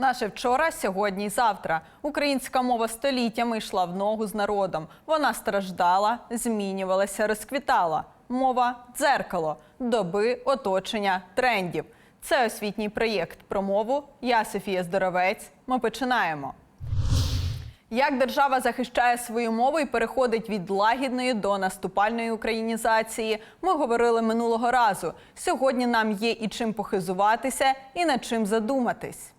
Наше вчора, сьогодні і завтра. Українська мова століттями йшла в ногу з народом. Вона страждала, змінювалася, розквітала. Мова дзеркало, доби, оточення, трендів. Це освітній проєкт про мову. Я Софія Здоровець. Ми починаємо. Як держава захищає свою мову і переходить від лагідної до наступальної українізації, ми говорили минулого разу. Сьогодні нам є і чим похизуватися, і над чим задуматись.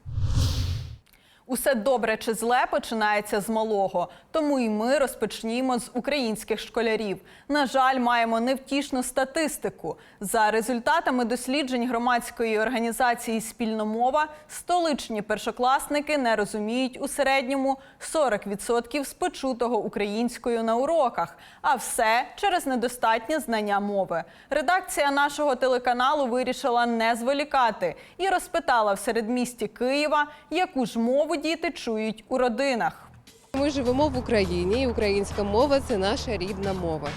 Усе добре чи зле починається з малого. Тому і ми розпочнімо з українських школярів. На жаль, маємо невтішну статистику. За результатами досліджень громадської організації Спільномова столичні першокласники не розуміють у середньому 40% з почутого українською на уроках, а все через недостатнє знання мови. Редакція нашого телеканалу вирішила не зволікати і розпитала в середмісті Києва, яку ж мову діти чують у родинах. Ми живемо в Україні, і українська мова це наша рідна мова.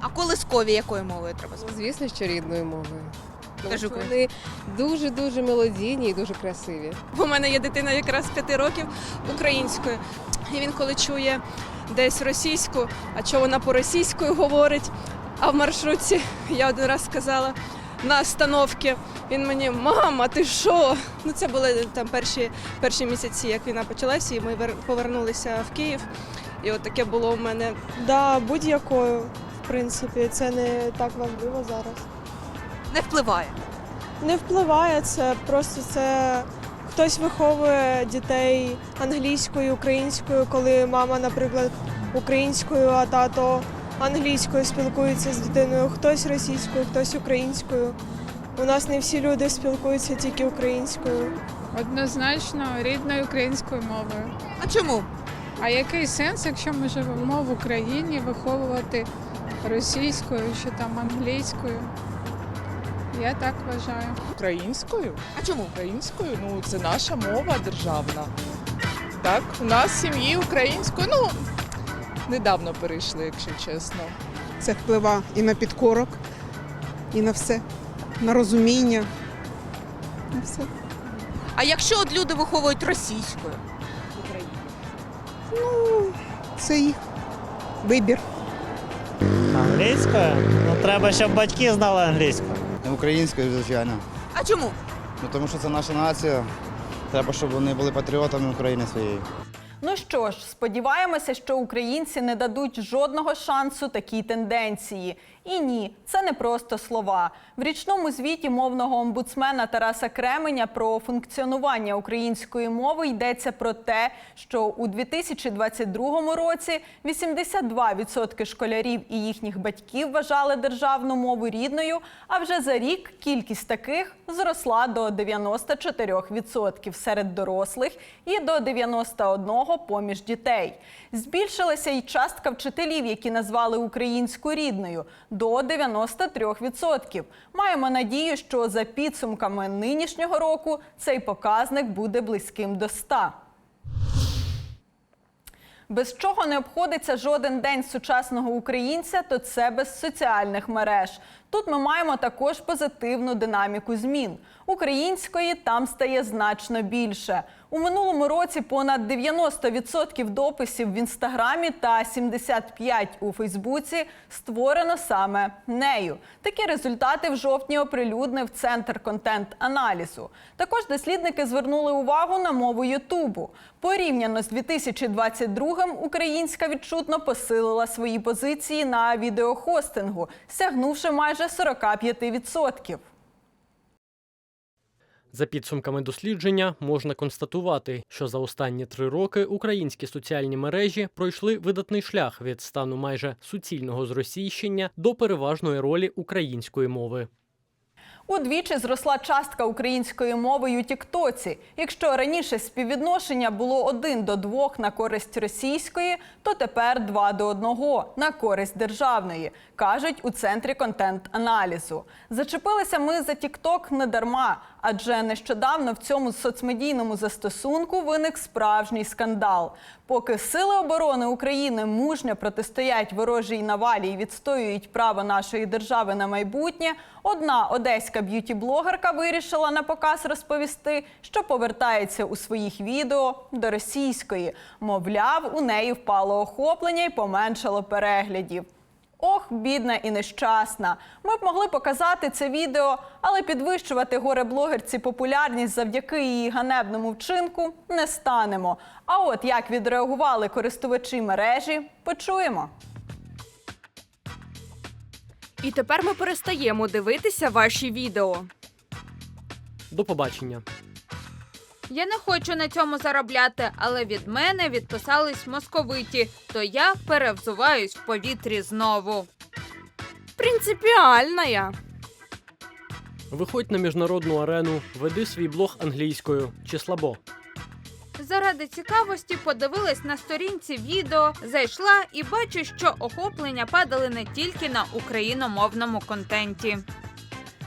А колискові якою мовою треба сказати? Звісно, що рідною мовою. Тому Кажу, що Вони дуже дуже мелодійні і дуже красиві. У мене є дитина якраз п'яти років українською. І він коли чує десь російську, а чого вона по-російською говорить. А в маршрутці я один раз сказала на остановці, він мені мама, ти що? Ну це були там перші, перші місяці, як війна почалася, і ми повернулися в Київ. І от таке було у мене. Да, будь-якою, в принципі, це не так важливо зараз. Не впливає. Не впливає це, просто це хтось виховує дітей англійською, українською, коли мама, наприклад, українською, а тато англійською спілкується з дитиною, хтось російською, хтось українською. У нас не всі люди спілкуються тільки українською. Однозначно рідною українською мовою. А чому? А який сенс, якщо ми живемо в Україні, виховувати російською чи там англійською? Я так вважаю. Українською? А чому? Українською? Ну, це наша мова державна. Так, у нас в сім'ї українською, ну, недавно перейшли, якщо чесно. Це впливає і на підкорок, і на все, на розуміння. На все. А якщо от люди виховують російською? Ну, Це їх вибір. Англійською? Ну треба, щоб батьки знали англійську. Українською, звичайно. А чому? Ну тому що це наша нація. Треба, щоб вони були патріотами України своєї. Ну що ж, сподіваємося, що українці не дадуть жодного шансу такій тенденції. І ні, це не просто слова. В річному звіті мовного омбудсмена Тараса Кременя про функціонування української мови йдеться про те, що у 2022 році 82% школярів і їхніх батьків вважали державну мову рідною. А вже за рік кількість таких зросла до 94% серед дорослих і до 91% поміж дітей. Збільшилася й частка вчителів, які назвали українську рідною до 93%. Маємо надію, що за підсумками нинішнього року цей показник буде близьким до 100%. Без чого не обходиться жоден день сучасного українця, то це без соціальних мереж. Тут ми маємо також позитивну динаміку змін. Української там стає значно більше. У минулому році понад 90% дописів в інстаграмі та 75% у Фейсбуці створено саме нею. Такі результати в жовтні оприлюднив центр контент-аналізу. Також дослідники звернули увагу на мову Ютубу. Порівняно з 2022-м українська відчутно посилила свої позиції на відеохостингу, сягнувши майже 45%. За підсумками дослідження можна констатувати, що за останні три роки українські соціальні мережі пройшли видатний шлях від стану майже суцільного зросійщення до переважної ролі української мови. Удвічі зросла частка української мови у Тіктоці. Якщо раніше співвідношення було 1 до 2 на користь російської, то тепер 2 до 1 на користь державної, кажуть у центрі контент-аналізу. Зачепилися ми за Тікток не дарма, адже нещодавно в цьому соцмедійному застосунку виник справжній скандал. Поки сили оборони України мужньо протистоять ворожій навалі і відстоюють право нашої держави на майбутнє, одна одеська українська б'юті-блогерка вирішила на показ розповісти, що повертається у своїх відео до російської. Мовляв, у неї впало охоплення і поменшало переглядів. Ох, бідна і нещасна. Ми б могли показати це відео, але підвищувати горе-блогерці популярність завдяки її ганебному вчинку не станемо. А от як відреагували користувачі мережі, почуємо. І тепер ми перестаємо дивитися ваші відео. До побачення. Я не хочу на цьому заробляти, але від мене відписались московиті, то я перевзуваюсь в повітрі знову. Принципіальна я. Виходь на міжнародну арену, веди свій блог англійською чи слабо. Заради цікавості подивилась на сторінці відео, зайшла і бачу, що охоплення падали не тільки на україномовному контенті.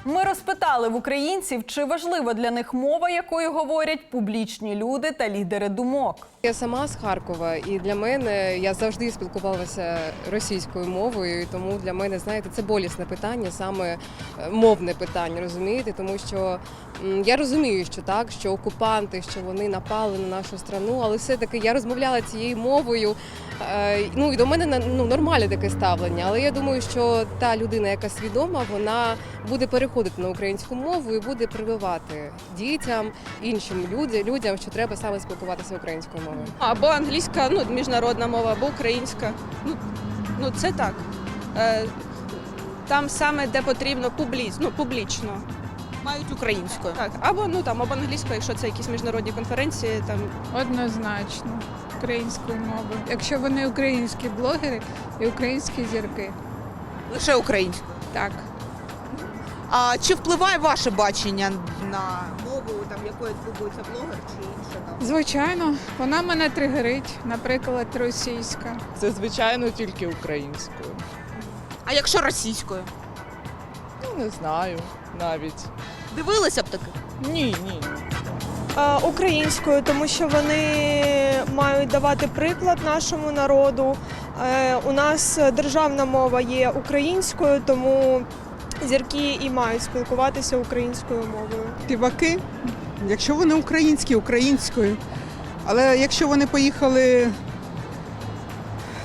Ми розпитали в українців, чи важлива для них мова, якою говорять публічні люди та лідери думок. Я сама з Харкова, і для мене я завжди спілкувалася російською мовою, і тому для мене, знаєте, це болісне питання, саме е, мовне питання, розумієте? Тому що я розумію, що так, що окупанти, що вони напали на нашу страну, але все-таки я розмовляла цією мовою. е, Ну і до мене ну, нормальне таке ставлення. Але я думаю, що та людина, яка свідома, вона буде переходити на українську мову і буде прививати дітям, іншим людям, людям, що треба саме спілкуватися українською мовою. Або англійська, ну, міжнародна мова, або українська. Ну, ну це так. Е, там саме де потрібно публіч, ну, публічно. Мають українською. Так, або ну там або англійською, якщо це якісь міжнародні конференції, там Однозначно українською мовою. Якщо вони українські блогери і українські зірки. Лише українською. Так. А чи впливає ваше бачення на мову, там якою спілкується блогер чи інше там? Звичайно, вона мене тригерить, наприклад, російська. Це звичайно тільки українською. А якщо російською? Ну не знаю навіть. Дивилися б таки? Ні, ні. Е, Українською, тому що вони мають давати приклад нашому народу. Е, У нас державна мова є українською, тому зірки і мають спілкуватися українською мовою. Співаки, якщо вони українські, українською. Але якщо вони поїхали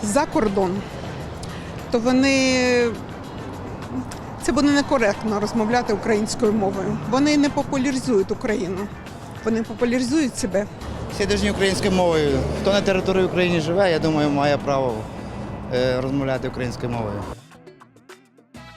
за кордон, то вони це буде некоректно розмовляти українською мовою. Вони не популяризують Україну, вони популяризують себе. Всі дружні українською мовою. Хто на території України живе, я думаю, має право е, розмовляти українською мовою.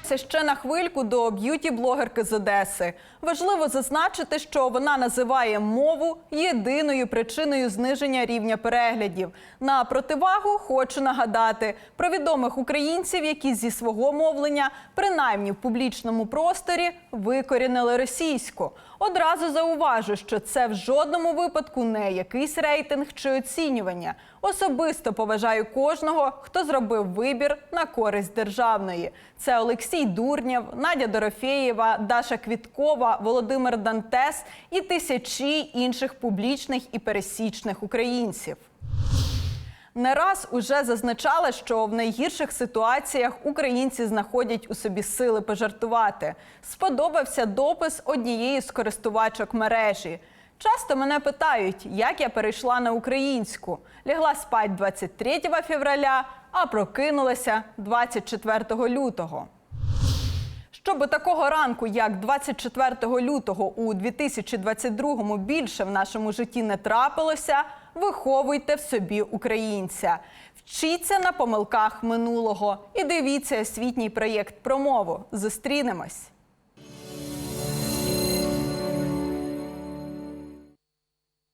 Це ще на хвильку до б'юті-блогерки з Одеси. Важливо зазначити, що вона називає мову єдиною причиною зниження рівня переглядів. На противагу хочу нагадати про відомих українців, які зі свого мовлення, принаймні в публічному просторі, викорінили російську. Одразу зауважу, що це в жодному випадку не якийсь рейтинг чи оцінювання. Особисто поважаю кожного, хто зробив вибір на користь державної. Це Олексій Дурнєв, Надя Дорофєєва, Даша Квіткова, Володимир Дантес і тисячі інших публічних і пересічних українців. Не раз уже зазначала, що в найгірших ситуаціях українці знаходять у собі сили пожартувати. Сподобався допис однієї з користувачок мережі. Часто мене питають, як я перейшла на українську. Лягла спать 23 февраля, а прокинулася 24 лютого. Щоб такого ранку, як 24 лютого у 2022 більше в нашому житті не трапилося, виховуйте в собі українця. Вчіться на помилках минулого і дивіться освітній проєкт про мову. Зустрінемось!